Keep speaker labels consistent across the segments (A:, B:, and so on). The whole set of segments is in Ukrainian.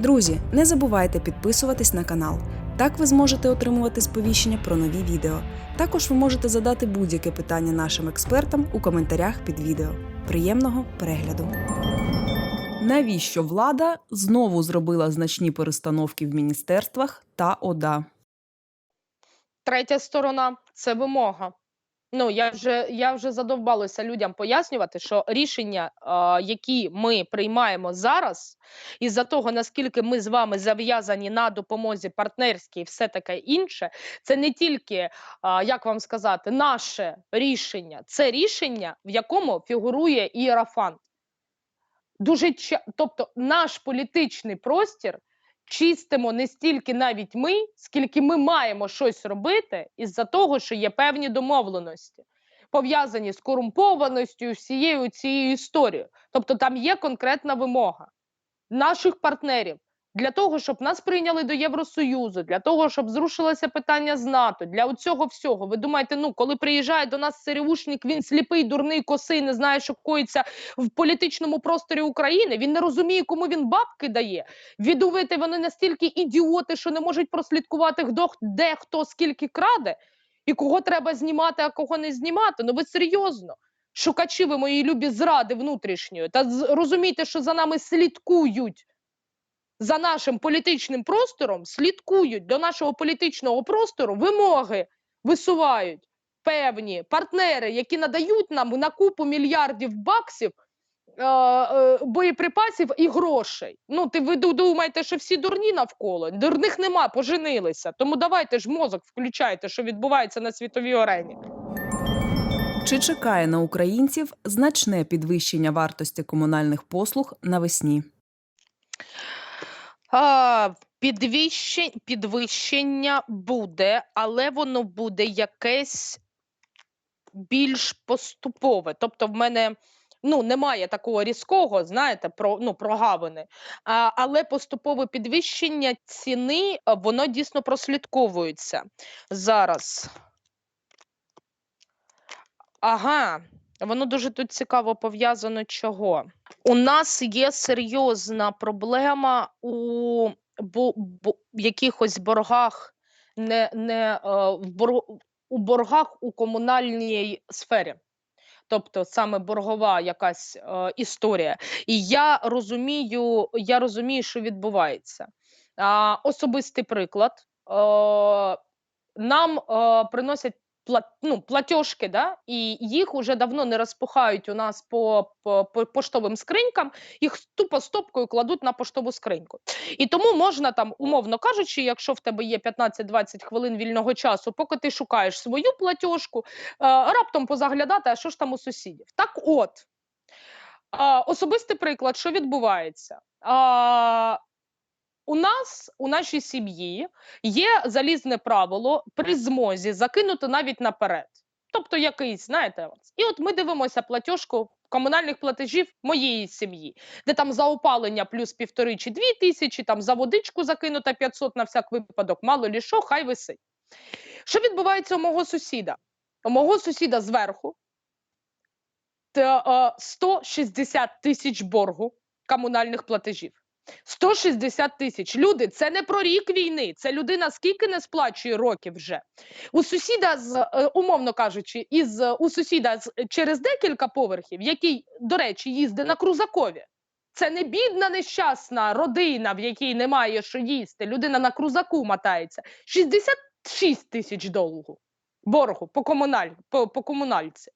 A: Друзі, не забувайте підписуватись на канал. Так ви зможете отримувати сповіщення про нові відео. Також ви можете задати будь-яке питання нашим експертам у коментарях під відео. Приємного перегляду! Навіщо влада знову зробила значні перестановки в міністерствах та ОДА?
B: Третя сторона це вимога. Ну я вже я вже задовбалася людям пояснювати, що рішення, а, які ми приймаємо зараз, із-за того наскільки ми з вами зав'язані на допомозі партнерській, і все таке інше, це не тільки а, як вам сказати, наше рішення, це рішення, в якому фігурує іерафант. Дуже тобто наш політичний простір чистимо не стільки навіть ми, скільки ми маємо щось робити із-за того, що є певні домовленості, пов'язані з корумпованістю всією цією історією. Тобто там є конкретна вимога наших партнерів для того, щоб нас прийняли до Євросоюзу, для того, щоб зрушилося питання з НАТО, для цього всього. Ви думаєте, ну коли приїжджає до нас ЦРУшник, він сліпий, дурний, косий, не знає, що коїться в політичному просторі України. Він не розуміє, кому він бабки дає. Відувити вони настільки ідіоти, що не можуть прослідкувати, хто де хто скільки краде, і кого треба знімати, а кого не знімати. Ну ви серйозно. Шукачі ви мої любі зради внутрішньої. Та розумійте, що за нами слідкують. За нашим політичним простором слідкують до нашого політичного простору вимоги висувають певні партнери, які надають нам на купу мільярдів баксів е, е, боєприпасів і грошей. Ну, ти ви думаєте, що всі дурні навколо? Дурних нема, поженилися. Тому давайте ж мозок включайте, що відбувається на світовій арені.
A: Чи чекає на українців значне підвищення вартості комунальних послуг навесні?
B: А, підвищень, підвищення буде, але воно буде якесь більш поступове. Тобто, в мене ну, немає такого різкого, знаєте, про, ну, прогавини. А, але поступове підвищення ціни, воно дійсно прослідковується. Зараз. Ага, воно дуже тут цікаво пов'язано чого. У нас є серйозна проблема у бо, бо, якихось боргах, не, не е, в бор, у боргах у комунальній сфері. Тобто саме боргова якась е, історія. І я розумію, я розумію, що відбувається. А, особистий приклад. Е, нам е, приносять ну, платіжки, да? і їх уже давно не розпухають у нас по, по, по поштовим скринькам, їх тупо стопкою кладуть на поштову скриньку. І тому можна там, умовно кажучи, якщо в тебе є 15-20 хвилин вільного часу, поки ти шукаєш свою платіжку, е, раптом позаглядати, а що ж там у сусідів. Так от, особистий приклад, що відбувається. У нас у нашій сім'ї є залізне правило при змозі закинути навіть наперед. Тобто якийсь, знаєте, і от ми дивимося платіжку комунальних платежів моєї сім'ї, де там за опалення плюс півтори чи дві тисячі, там за водичку закинута 500 на всяк випадок, мало лі що, хай висить. Що відбувається у мого сусіда? У мого сусіда зверху та, е, 160 тисяч боргу комунальних платежів. 160 тисяч. Люди, це не про рік війни. Це людина скільки не сплачує років вже. У сусіда з е, умовно кажучи, із е, у сусіда з через декілька поверхів, який, до речі, їздить на крузакові. Це не бідна нещасна родина, в якій немає що їсти. Людина на крузаку мотається. 66 тисяч долгу боргу по комуналь, по, по комунальці.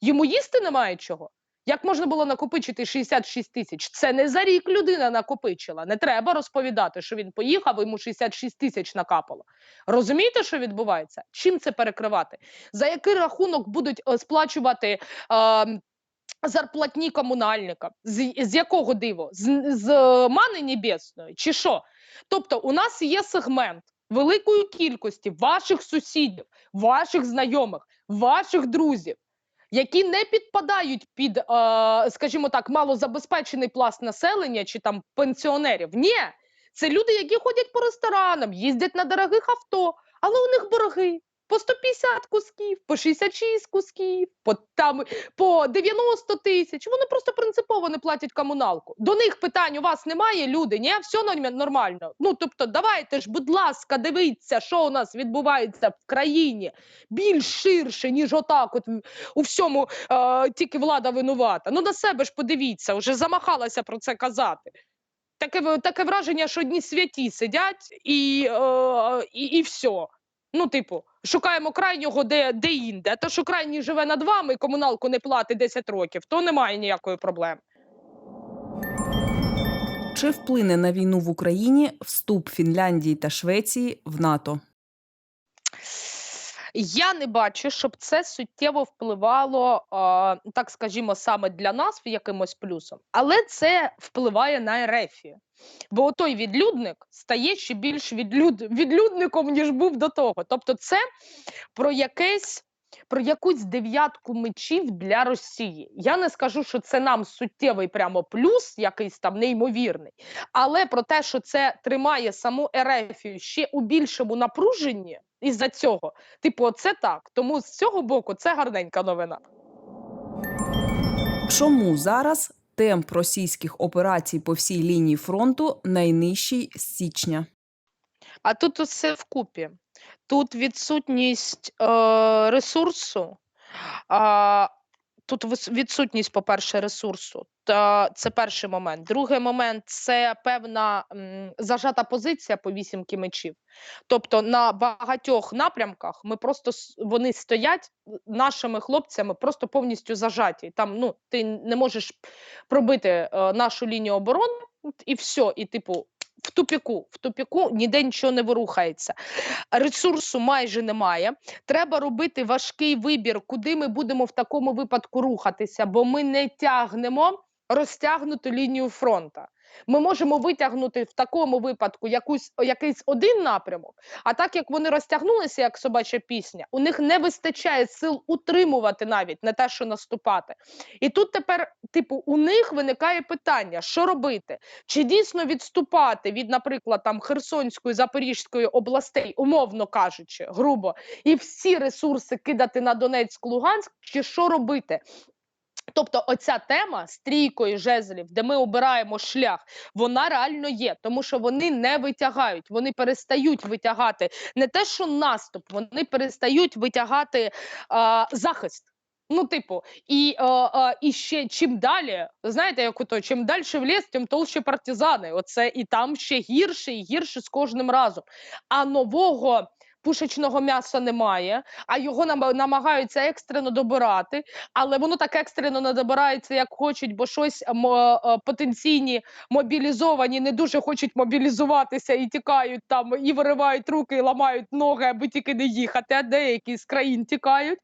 B: Йому їсти немає чого. Як можна було накопичити 66 тисяч? Це не за рік людина накопичила. Не треба розповідати, що він поїхав, йому 66 тисяч накапало. Розумієте, що відбувається? Чим це перекривати? За який рахунок будуть е, сплачувати е, зарплатні комунальника? З, з якого диву? З, з е, мани небесної? Чи що? Тобто, у нас є сегмент великої кількості ваших сусідів, ваших знайомих, ваших друзів які не підпадають під, е, скажімо так, малозабезпечений пласт населення чи там пенсіонерів. Ні, це люди, які ходять по ресторанам, їздять на дорогих авто, але у них борги. По 150 кусків, по 66 кусків, по там по 90 тисяч. Вони просто принципово не платять комуналку. До них питань у вас немає, люди. Ні, все норм- нормально. Ну тобто, давайте ж, будь ласка, дивіться, що у нас відбувається в країні більш ширше, ніж отак. От у всьому е, тільки влада винувата. Ну на себе ж подивіться, вже замахалася про це казати. Таке, таке враження, що одні святі сидять і, е, і, і все. Ну, типу, шукаємо крайнього де, де інде. То, що крайній живе над вами і комуналку не платить 10 років, то немає ніякої проблеми.
A: Чи вплине на війну в Україні вступ Фінляндії та Швеції в НАТО?
B: Я не бачу, щоб це суттєво впливало, е, так скажімо, саме для нас якимось плюсом, але це впливає на Ерефію. Бо той відлюдник стає ще більш відлюд... відлюдником, ніж був до того. Тобто, це про якесь. Про якусь дев'ятку мечів для Росії. Я не скажу, що це нам суттєвий прямо плюс, якийсь там неймовірний, але про те, що це тримає саму Ерефію ще у більшому напруженні із-за цього, Типу, це так. Тому з цього боку це гарненька новина.
A: Чому зараз темп російських операцій по всій лінії фронту найнижчий з січня?
B: А тут усе вкупі. Тут відсутність е, ресурсу. А, тут відсутність, по-перше, ресурсу. Та це перший момент. Другий момент це певна м, зажата позиція по вісімки мечів. Тобто на багатьох напрямках ми просто вони стоять нашими хлопцями просто повністю зажаті. Там ну ти не можеш пробити е, нашу лінію оборони, і все, і типу. Тупіку, в тупіку ніде нічого не ворухається. Ресурсу майже немає. Треба робити важкий вибір, куди ми будемо в такому випадку рухатися, бо ми не тягнемо розтягнуту лінію фронта. Ми можемо витягнути в такому випадку якусь якийсь один напрямок. А так як вони розтягнулися, як собача пісня, у них не вистачає сил утримувати навіть не те, що наступати. І тут тепер, типу, у них виникає питання, що робити? Чи дійсно відступати від, наприклад, там Херсонської Запорізької областей, умовно кажучи, грубо, і всі ресурси кидати на Донецьк, Луганськ, чи що робити? Тобто, оця тема з жезлів, де ми обираємо шлях, вона реально є, тому що вони не витягають, вони перестають витягати не те, що наступ, вони перестають витягати а, захист. Ну, типу, і, е, е, і ще чим далі, знаєте, як ото, чим далі в ліс, тим толще партизани. Оце і там ще гірше і гірше з кожним разом. А нового пушечного м'яса немає, а його нам намагаються екстрено добирати, але воно так екстрено не добирається, як хочуть, бо щось е, потенційні мобілізовані не дуже хочуть мобілізуватися і тікають там, і виривають руки, і ламають ноги, аби тільки не їхати, а деякі з країн тікають.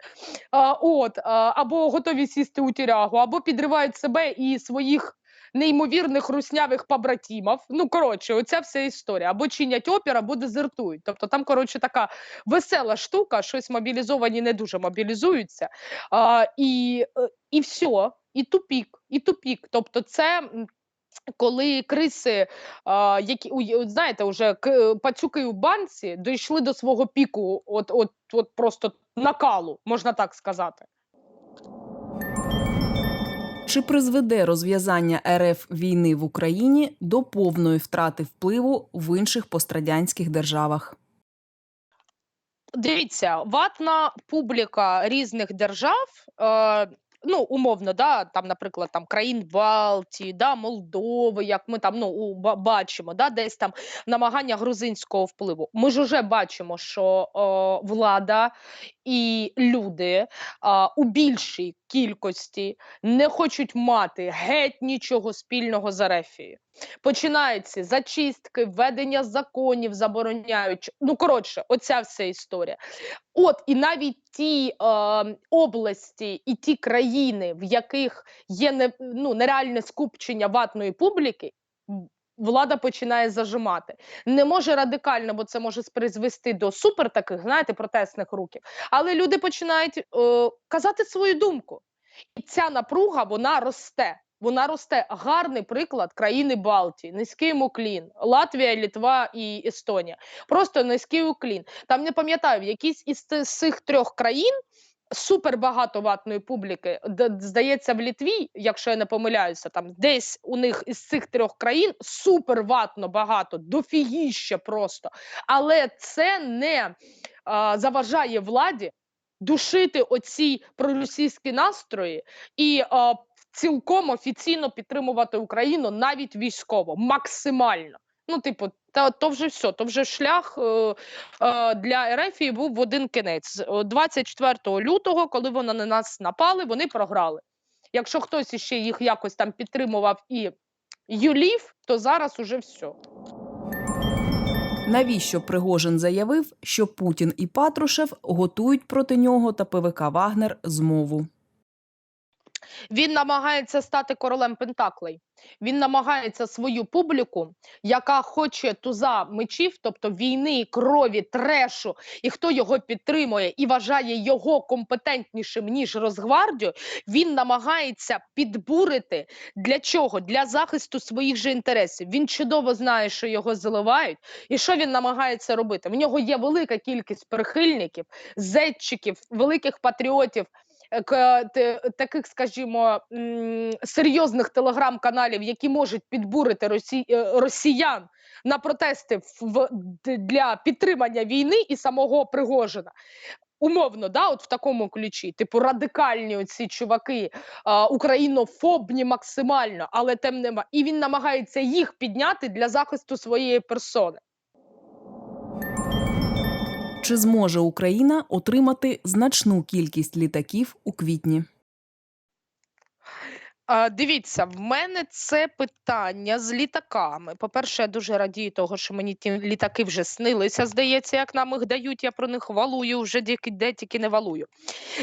B: От, або готові сісти у тюрягу, або підривають себе і своїх. Неймовірних руснявих побратімів. Ну, коротше, оця вся історія. Або чинять опір, або дезертують. Тобто там, коротше, така весела штука, щось мобілізовані не дуже мобілізуються. А, і, е, і все, і тупік, і тупік. Тобто, це. Коли криси, а, які у- знаєте, вже к- пацюки у банці дійшли до свого піку, от, от, от просто накалу, можна так сказати.
A: Чи призведе розв'язання РФ війни в Україні до повної втрати впливу в інших пострадянських державах?
B: Дивіться, ватна публіка різних держав. Е, Ну, умовно, да, там, наприклад, там країн Балтії, да, Молдови, як ми там ну бачимо, да, десь там намагання грузинського впливу. Ми ж уже бачимо, що е, влада і люди а, у більшій кількості не хочуть мати геть нічого спільного з Арефією. Починаються зачистки, введення законів забороняють. Ну коротше, оця вся історія. От і навіть ті е, області і ті країни, в яких є не, ну, нереальне скупчення ватної публіки, влада починає зажимати. Не може радикально, бо це може призвести до супер таких, знаєте, протестних рухів. Але люди починають е, казати свою думку. І ця напруга вона росте. Вона росте гарний приклад країни Балтії, низький уклін, Латвія, Літва і Естонія. Просто низький уклін. Там не пам'ятаю, в якійсь із цих трьох країн супер багато ватної публіки. Здається, в Літві, якщо я не помиляюся, там десь у них із цих трьох країн супер ватно багато, дофігіще просто. Але це не а, заважає владі душити оці проросійські настрої і а, цілком офіційно підтримувати Україну навіть військово, максимально. Ну, типу, та то вже все, то вже шлях е, е, для Ерефії був в один кінець. З- о, 24 лютого, коли вони на нас напали, вони програли. Якщо хтось іще їх якось там підтримував і юлів, то зараз уже все.
A: Навіщо Пригожин заявив, що Путін і Патрушев готують проти нього та ПВК Вагнер змову?
B: Він намагається стати королем Пентаклей. Він намагається свою публіку, яка хоче туза мечів, тобто війни, крові, трешу, і хто його підтримує і вважає його компетентнішим ніж Росгвардію, він намагається підбурити для чого? Для захисту своїх же інтересів. Він чудово знає, що його заливають, і що він намагається робити. В нього є велика кількість прихильників, зетчиків, великих патріотів таких, скажімо, серйозних телеграм-каналів, які можуть підбурити е, росіян на протести для підтримання війни і самого Пригожина. Умовно, да, от в такому ключі, типу радикальні оці чуваки, а, українофобні максимально, але тим нема. І він намагається їх підняти для захисту своєї персони.
A: Чи зможе Україна отримати значну кількість літаків у квітні?
B: Дивіться, в мене це питання з літаками. По-перше, я дуже радію того, що мені ті літаки вже снилися, здається, як нам їх дають. Я про них валую, вже де, тільки не валую.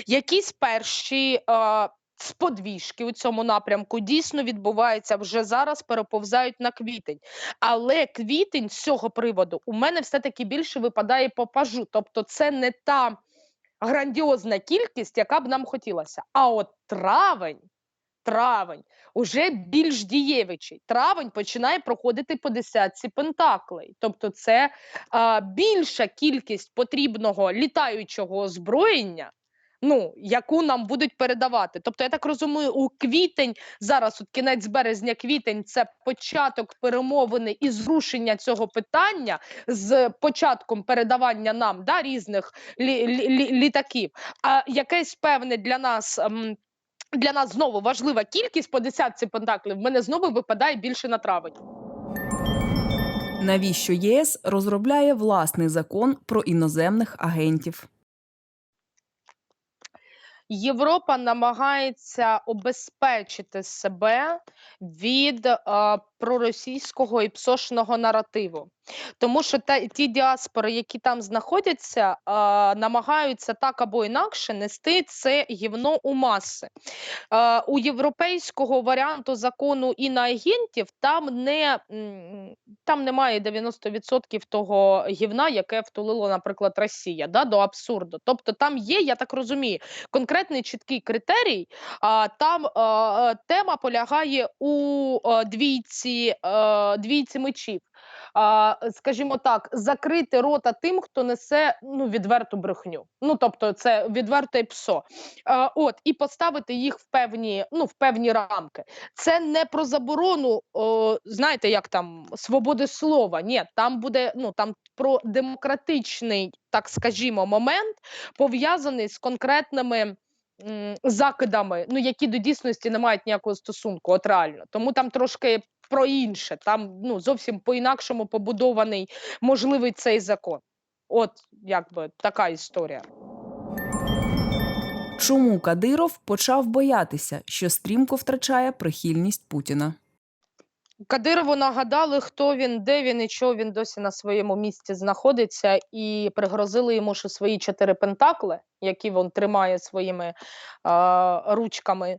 B: Якісь перші а, сподвіжки у цьому напрямку дійсно відбуваються вже зараз, переповзають на квітень. Але квітень з цього приводу у мене все-таки більше випадає по пажу. Тобто, це не та грандіозна кількість, яка б нам хотілося. А от травень травень уже більш дієвичий. Травень починає проходити по десятці пентаклей. Тобто, це а, більша кількість потрібного літаючого озброєння. Ну, яку нам будуть передавати. Тобто, я так розумію, у квітень, зараз от кінець березня, квітень це початок перемовини і зрушення цього питання з початком передавання нам да, різних лі- лі- лі- літаків. А якесь певне для нас. ем, для нас знову важлива кількість по десятці пентаклів. В мене знову випадає більше на травень.
A: Навіщо ЄС розробляє власний закон про іноземних агентів?
B: Європа намагається обезпечити себе від е, проросійського і псошного наративу. Тому що та, ті діаспори, які там знаходяться, е, намагаються так або інакше нести це гівно у маси. Е, у європейського варіанту закону іноагентів там не там немає 90% того гівна, яке втулило, наприклад, Росія, да, до абсурду. Тобто там є, я так розумію, конкретний чіткий критерій. А там е, тема полягає у е, двійці, е, двійці мечів. Скажімо так, закрити рота тим, хто несе ну відверту брехню. Ну тобто, це відверте псо. От і поставити їх в певні, ну в певні рамки. Це не про заборону, о, знаєте, як там свободи слова. Ні, там буде ну там про демократичний, так скажімо, момент пов'язаний з конкретними. Закидами, ну які до дійсності не мають ніякого стосунку, от реально. Тому там трошки про інше. Там ну зовсім по-інакшому побудований можливий цей закон. От якби така історія.
A: Чому Кадиров почав боятися, що стрімко втрачає прихильність Путіна?
B: Кадирову нагадали, хто він, де він і чого він досі на своєму місці знаходиться, і пригрозили йому, що свої чотири пентакли, які він тримає своїми е, ручками,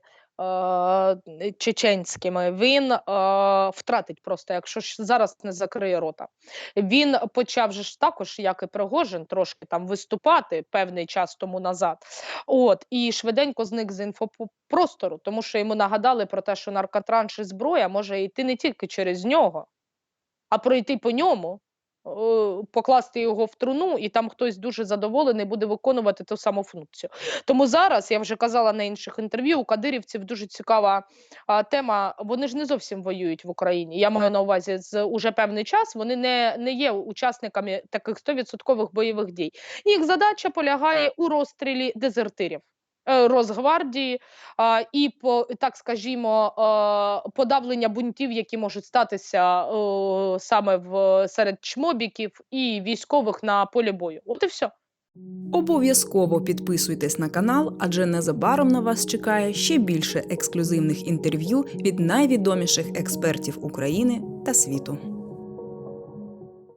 B: чеченськими, він втратить просто, якщо ж зараз не закриє рота. Він почав же ж також, як і Пригожин, трошки там виступати певний час тому назад. От і швиденько зник з інфопростору, тому що йому нагадали про те, що наркотранш і зброя може йти не тільки через нього, а пройти по ньому. Покласти його в труну, і там хтось дуже задоволений буде виконувати ту саму функцію. Тому зараз я вже казала на інших інтерв'ю. У кадирівців дуже цікава а, тема. Вони ж не зовсім воюють в Україні. Я маю на увазі з уже певний час. Вони не, не є учасниками таких 100% бойових дій. Їх задача полягає у розстрілі дезертирів. Е, Росгвардії і по так скажімо е, подавлення бунтів, які можуть статися саме в серед чмобіків і військових на полі бою. От і все.
A: Обов'язково підписуйтесь на канал, адже незабаром на вас чекає ще більше ексклюзивних інтерв'ю від найвідоміших експертів України та світу.